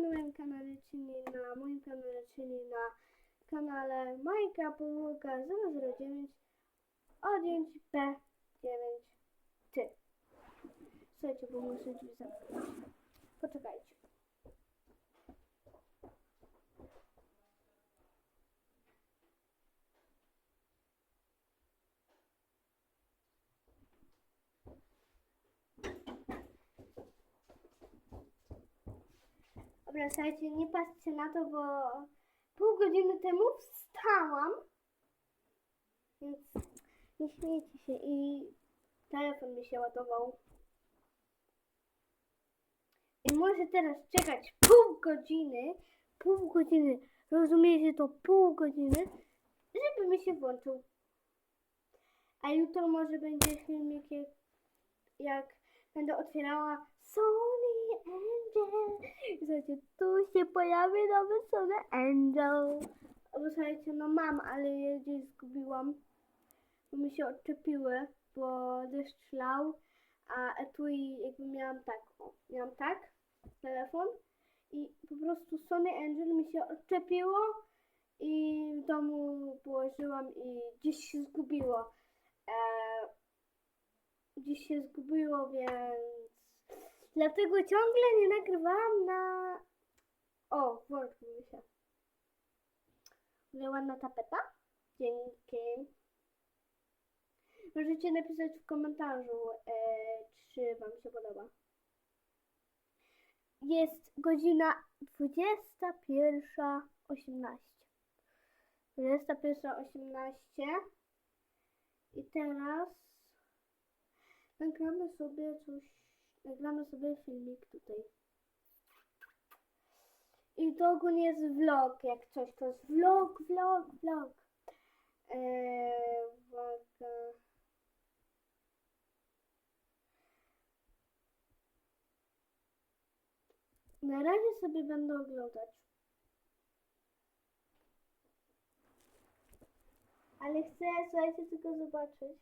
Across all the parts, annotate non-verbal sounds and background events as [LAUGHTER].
na moim kanale, czyli na moim kanale, czyli na kanale Majka Podłoga 009 odjąć P9 ty. Słuchajcie, bo muszę drzwi zamknąć. Poczekajcie. Dobra, słuchajcie, nie patrzcie na to, bo pół godziny temu wstałam. Więc nie śmiejcie się i telefon mi się ładował. I muszę teraz czekać pół godziny, pół godziny, rozumiecie to pół godziny, żeby mi się włączył. A jutro może będzie filmik, jak, jak będę otwierała. I [LAUGHS] Słuchajcie, tu się pojawi nowy Sony Angel. Bo słuchajcie, no mam, ale je gdzieś zgubiłam. Bo mi się odczepiły, bo deszcz lał. A etui jakby miałam tak, o, miałam tak, telefon i po prostu Sony Angel mi się odczepiło i w domu położyłam i gdzieś się zgubiło. E, gdzieś się zgubiło, więc dlatego ciągle nie nagrywałam na... O, włączył się. Ale ładna tapeta. Dzięki. Możecie napisać w komentarzu, e, czy Wam się podoba. Jest godzina 21.18. 21.18. I teraz nagramy sobie coś, nagramy sobie filmik tutaj. I to ogólnie jest vlog, jak coś, to jest vlog, vlog, vlog. Eee, uwaga. Na razie sobie będę oglądać. Ale chcę, słuchajcie, tylko zobaczyć.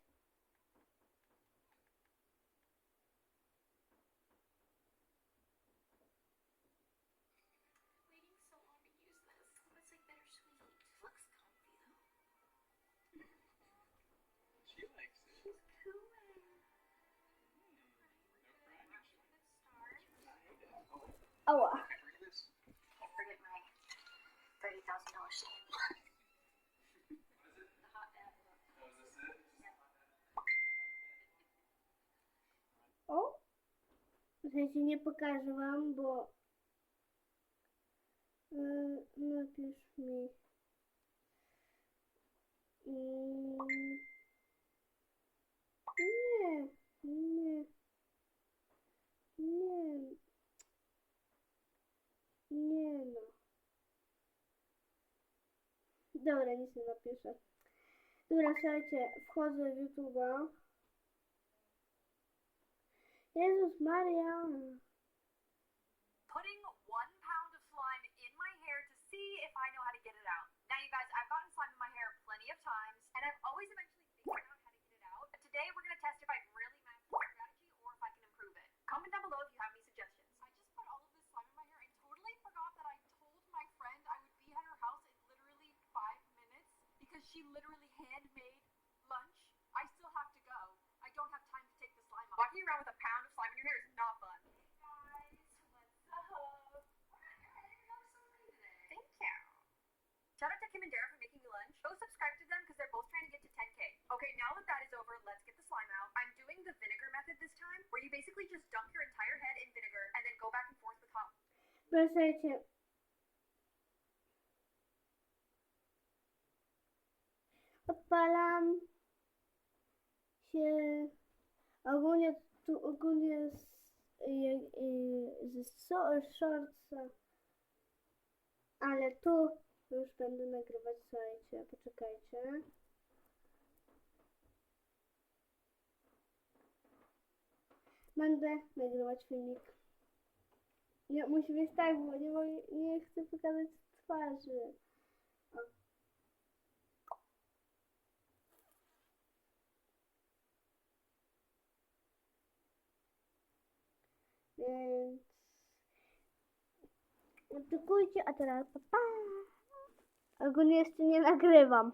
Oh, is this it? O! Słuchajcie, nie pokażę wam, bo yy, napisz mi Mm, nie, nie, nie, nie no. Dobra, nic nie napiszę. Dobra, słuchajcie, wchodzę w YouTube'a. Jezus Maria. putting she literally handmade lunch. I still have to go. I don't have time to take the slime off. Walking around with a pound of slime in your hair is not fun. Guys, what's up? Thank you. Shout out to Kim and Dara for making me lunch. Go subscribe to them because they're both trying to get to 10k. Okay, now that that is over, let's get the slime out. I'm doing the vinegar method this time, where you basically just dunk your entire head in vinegar and then go back and forth with hot Proszę Odpalam się ogólnie tu ogólnie z, y, y, z shortsa, ale tu już będę nagrywać, słuchajcie, poczekajcie. Będę nagrywać filmik. Nie, musi być tak, bo nie, nie chcę pokazać twarzy. O. Oczekujcie, a teraz pa, pa. Ogólnie jeszcze nie nagrywam.